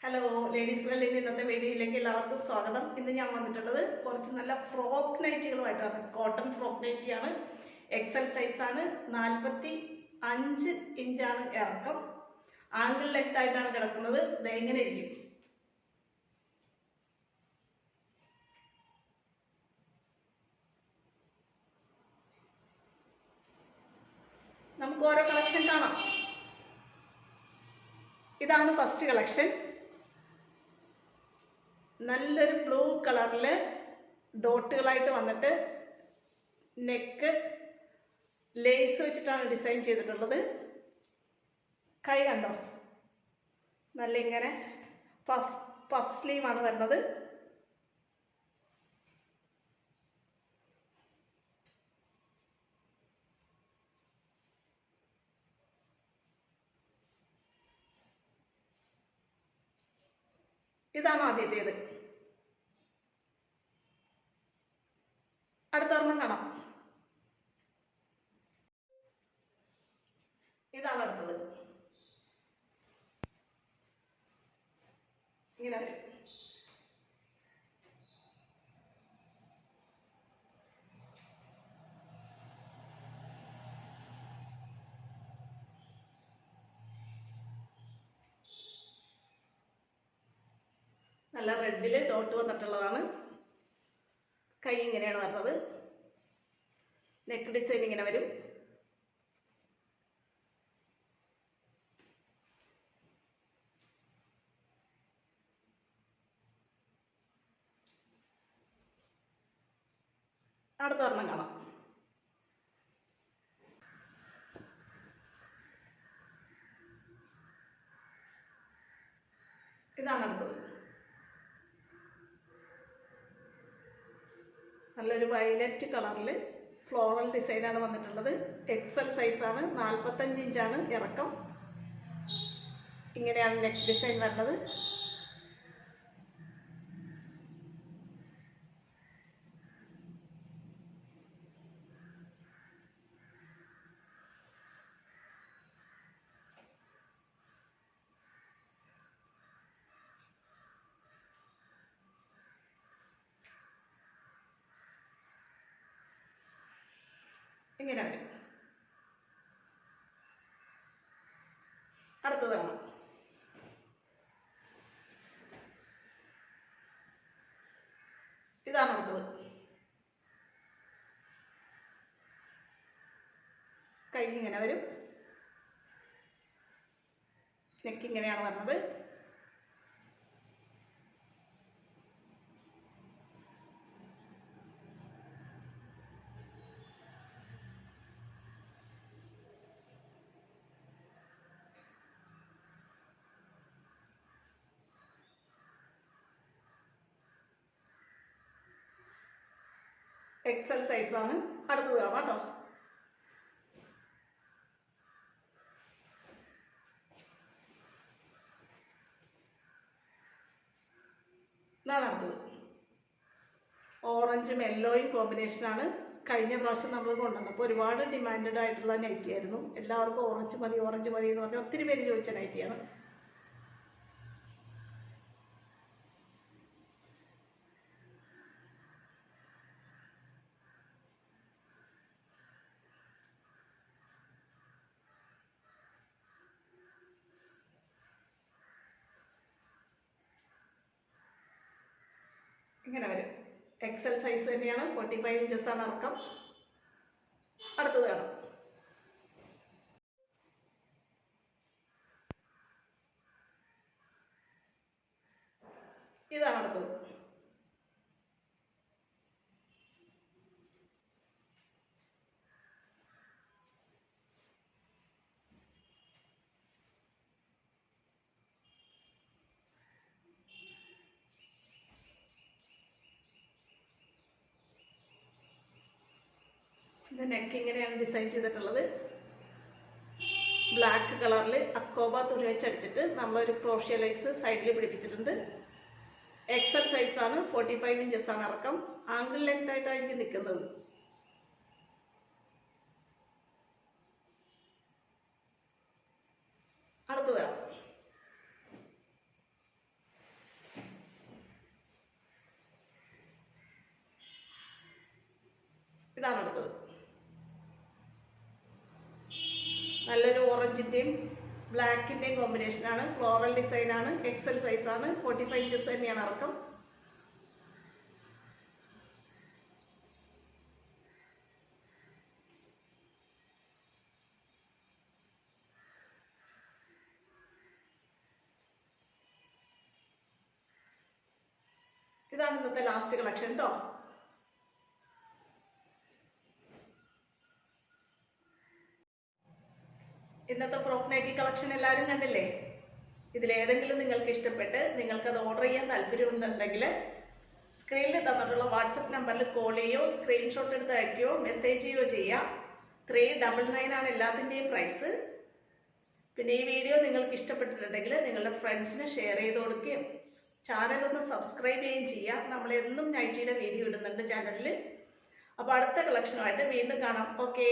Hello ladies വേൾഡിന്റെ ഇന്നത്തെ വീഡിയോയിലേക്ക് എല്ലാവർക്കും സ്വാഗതം. ഇന്ന് ഞാൻ വന്നിട്ടുള്ളത് കുറച്ച് നല്ല ഫ്രോക്ക് നൈറ്റികളുമായിട്ടാണ് കോട്ടൺ ഫ്രോക്ക് നൈറ്റിയാണ് എക്സൽ സൈസാണ് നാൽപ്പത്തി അഞ്ച് ഇഞ്ചാണ് ഇറക്കം. ആംഗിൾ ലെങ്ത് ആയിട്ടാണ് കിടക്കുന്നത്. ഇതെങ്ങനെ ഇരിക്കും. നമുക്ക് ഓരോ കളക്ഷൻ കാണാം. ഇതാണ് ഫസ്റ്റ് കളക്ഷൻ നല്ലൊരു ബ്ലൂ കളറിൽ ഡോട്ടുകളായിട്ട് വന്നിട്ട് നെക്ക് ലേസ് വെച്ചിട്ടാണ് ഡിസൈൻ ചെയ്തിട്ടുള്ളത്. കൈ കണ്ടോ? നല്ല ഇങ്ങനെ പഫ് പഫ് സ്ലീവാണ് വരുന്നത്. ഇതാണ് ആദ്യത്തേത് അടുത്ത ഒരെണ്ണം കാണാം ഇതാണ് അടുത്തത്. ഇങ്ങനെ നല്ല റെഡിൽ ഡോട്ട് വന്നിട്ടുള്ളതാണ്. കൈ ഇങ്ങനെയാണ് വരുന്നത്. നെക്ക് ഡിസൈൻ ഇങ്ങനെ വരും. അടുത്ത ഒരെണ്ണം കാണാം. ഇതാണ് അടുത്തത്. നല്ലൊരു വയലറ്റ് കളറിൽ ഫ്ലോറൽ ഡിസൈനാണ് വന്നിട്ടുള്ളത്. എക്സൽ സൈസാണ് നാൽപ്പത്തഞ്ച് ഇഞ്ചാണ് ഇറക്കം. ഇങ്ങനെയാണ് നെക്ക് ഡിസൈൻ വരുന്നത്. ഇങ്ങനെ വരും. അടുത്തത് കാണാം ഇതാണ് അടുത്തത് കൈ ഇങ്ങനെ വരും. നെക്ക് ഇങ്ങനെയാണ് വരുന്നത്. എക്സൽ സൈസാണ് അടുത്തത് കാണാം കേട്ടോ. ഇതാണ് അടുത്തത്. ഓറഞ്ചും യെല്ലോയും കോമ്പിനേഷനാണ് കഴിഞ്ഞ പ്രാവശ്യം നമ്മൾ കൊണ്ടുവന്നപ്പോൾ ഒരുപാട് ഡിമാൻഡഡ് ആയിട്ടുള്ള നൈറ്റി ആയിരുന്നു. എല്ലാവർക്കും ഓറഞ്ച് മതി ഓറഞ്ച് മതി എന്ന് പറഞ്ഞ് ഒത്തിരി പേര് ചോദിച്ച നൈറ്റിയാണ് ഇങ്ങനെ വരും. എക്സൽ സൈസ് തന്നെയാണ് ഫോർട്ടി ഫൈവ് ആണ് ഇറക്കം അടുത്തത് കാണാം. ഇതാണ് അടുത്തത്. ഇതിന്റെ നെക്ക് ഇങ്ങനെയാണ് ഡിസൈൻ ചെയ്തിട്ടുള്ളത്. ബ്ലാക്ക് കളറിൽ അക്കോബ തുണി വെച്ചടിച്ചിട്ട് നമ്മളൊരു ക്രോഷ്യലൈസ് സൈഡിൽ പിടിപ്പിച്ചിട്ടുണ്ട്. എക്സൽ സൈസാണ് ഫോർട്ടി ഫൈവ് ഇഞ്ചസ് ആണ് ഇറക്കം ആംഗിൾ ലെങ്ത് ആയിട്ടായിരിക്കും നിൽക്കുന്നത് അടുത്തതാണ് ഇതാണ് ഓറഞ്ചിന്റെയും കോമ്പിനേഷൻ ആണ്. ഫ്ലോറൽ ഡിസൈൻ ആണ്. എക്സൽ സൈസ് ആണ്. ഫോർട്ടി ഫൈവ് ഇഞ്ചസ് തന്നെയാണ് ഇറക്കം ഇതാണ് ഇന്നത്തെ ലാസ്റ്റ് കളക്ഷൻ കേട്ടോ ഇന്നത്തെ ഫ്രോക്ക് നൈറ്റി കളക്ഷൻ എല്ലാവരും കണ്ടില്ലേ? ഇതിലേതെങ്കിലും നിങ്ങൾക്ക് ഇഷ്ടപ്പെട്ട് നിങ്ങൾക്കത് ഓർഡർ ചെയ്യാൻ താല്പര്യമുണ്ടെങ്കിൽ സ്ക്രീനിൽ തന്നിട്ടുള്ള വാട്സപ്പ് നമ്പറിൽ കോൾ ചെയ്യോ സ്ക്രീൻഷോട്ട് എടുത്ത് അയക്കുകയോ മെസ്സേജ് ചെയ്യുകയോ ചെയ്യാം. ത്രീ ഡബിൾ നയൻ ആണ് എല്ലാത്തിന്റെയും പ്രൈസ് പിന്നെ ഈ വീഡിയോ നിങ്ങൾക്ക് ഇഷ്ടപ്പെട്ടിട്ടുണ്ടെങ്കിൽ നിങ്ങളുടെ ഫ്രണ്ട്സിന് ഷെയർ ചെയ്ത് കൊടുക്കുകയും ചാനൽ ഒന്ന് സബ്സ്ക്രൈബ് ചെയ്യുകയും ചെയ്യാം. നമ്മൾ എന്നും നൈറ്റിയുടെ വീഡിയോ ഇടുന്നുണ്ട് ചാനലിൽ അപ്പോൾ അടുത്ത കളക്ഷനുമായിട്ട് വീണ്ടും കാണാം. ഓക്കേ